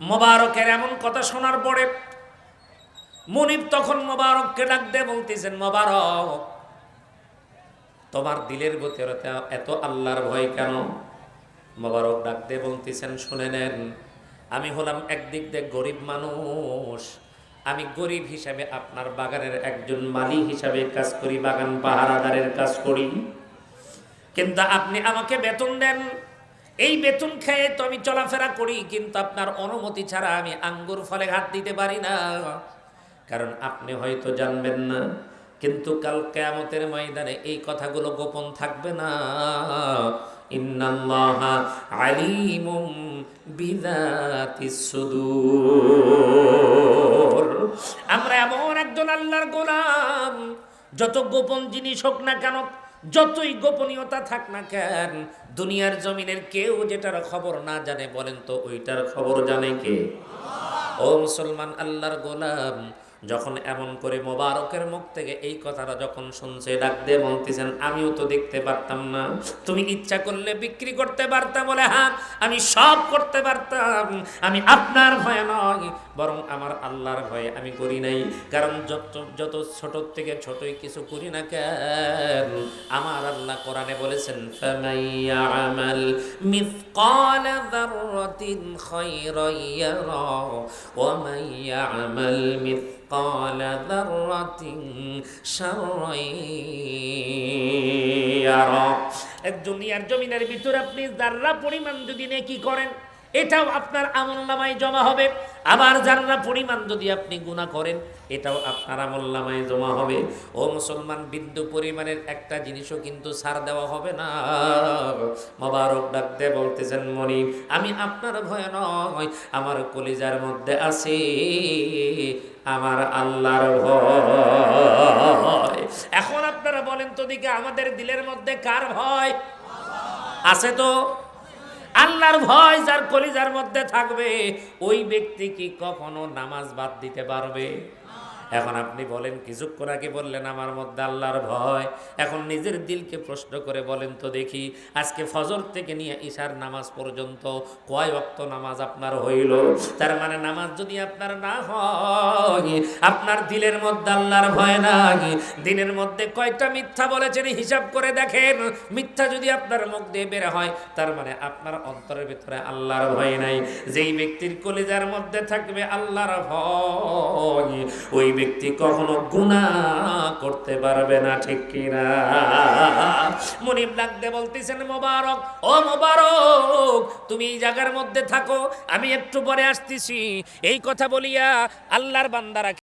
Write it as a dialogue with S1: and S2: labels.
S1: মোবারকের এমন কথা শোনার পরে মনিব তখন মোবারককে ডাক দিয়ে বলতেছেন, মোবারক, তোমার দিলের ভিতরে এত আল্লাহর ভয় কেন? মোবারক ডাক দিয়ে বলতেছেন, শুনে নেন, আমি হলাম একদিক দিয়ে গরিব মানুষ। আমি গরিব হিসাবে আপনার বাগানের একজন মালি হিসাবে কাজ করি, বাগান পাহারাদারের কাজ করি। কিন্তু আপনি আমাকে বেতন দেন এই বেতন খেয়ে তো আমি চলাফেরা করি, কিন্তু আপনার অনুমতি ছাড়া আমি আঙ্গুর ফলে হাত দিতে পারি না। কারণ আপনি হয়তো জানবেন না, কিন্তু কাল কেয়ামতের ময়দানে এই কথাগুলো গোপন থাকবে না। আমরা এমন একজন আল্লাহর গোলাম, যত গোপন জিনিস হোক না কেন যতই গোপনীয়তা থাক না কেন, দুনিয়ার জমিনের কেউ যেটার খবর না জানে বলেন তো, ওইটার খবর জানে কে? ও মুসলমান, আল্লাহর গোলাম যখন এমন করে মোবারকের মুখ থেকে এই কথাটা যখন শুনছে, ডাক দিয়ে বলতেছেন, আমিও তো দেখতে পারতাম না। তুমি ইচ্ছা করলে বিক্রি করতে পারতাম বলে হ্যাঁ আমি সব করতে পারতাম। আমি আপনার ভয়ে নয় বরং আমার আল্লাহর ভয়ে আমি করি নাই। কারণ যত যত ছোট থেকে ছোটই কিছু করি না কেন, আমার আল্লাহ কোরআনে বলেছেন মাইয়ামাল মিথকাল যাররাতিন ذرة شرا এক দুনিয়ার জমিনের ভিতরে আপনি যারা পরিমাণ যদি নেকি করেন এটাও আপনার আমল নামায় জমা হবে। আবার যারা পরিমাণ যদি আপনি গুণা করেন, এটাও আপনার আমল নামায় জমা হবে। ও মুসলমান, বিন্দু পরিমাণের একটা জিনিসও কিন্তু ছাড় দেওয়া হবে না। মোবারক ডাক দিয়ে বলতেছেন মনি, আমি আপনার ভয় নয়, আমার কলিজার মধ্যে আছে আমার আল্লাহর ভয়। এখন আপনারা বলেন, তো দিকে আমাদের দিলের মধ্যে কার ভয়? আছে তো? আল্লাহর ভয় যার কলিজার মধ্যে থাকবে ওই ব্যক্তি কি কখনো নামাজ বাদ দিতে পারবে? এখন আপনি বলেন কিছুক্ষণ আগে বললেন আমার মধ্যে আল্লাহর ভয়। এখন নিজের দিলকে প্রশ্ন করে বলেন তো দেখি, আজকে ফজর থেকে নিয়ে ঈশার নামাজ পর্যন্ত কয় অক্ত নামাজ আপনার হইল? তার মানে নামাজ যদি আপনার না হয়, আপনার দিলের মধ্যে আল্লাহর ভয় নাই। দিনের মধ্যে কয়টা মিথ্যা বলেছেন হিসাব করে দেখেন। মিথ্যা যদি আপনার মুখ দিয়ে বের হয়, তার মানে আপনার অন্তরের ভিতরে আল্লাহর ভয় নাই। যেই ব্যক্তির কলিজার মধ্যে থাকবে আল্লাহর ভয়, ওই কখনো গুণা করতে পারবে না, ঠিক কিনা? মনিব ডাকতে বলতেছেন, মোবারক, ও মোবারক, তুমি এই জায়গার মধ্যে থাকো, আমি একটু পরে আসতেছি। এই কথা বলিয়া আল্লাহর বান্দারা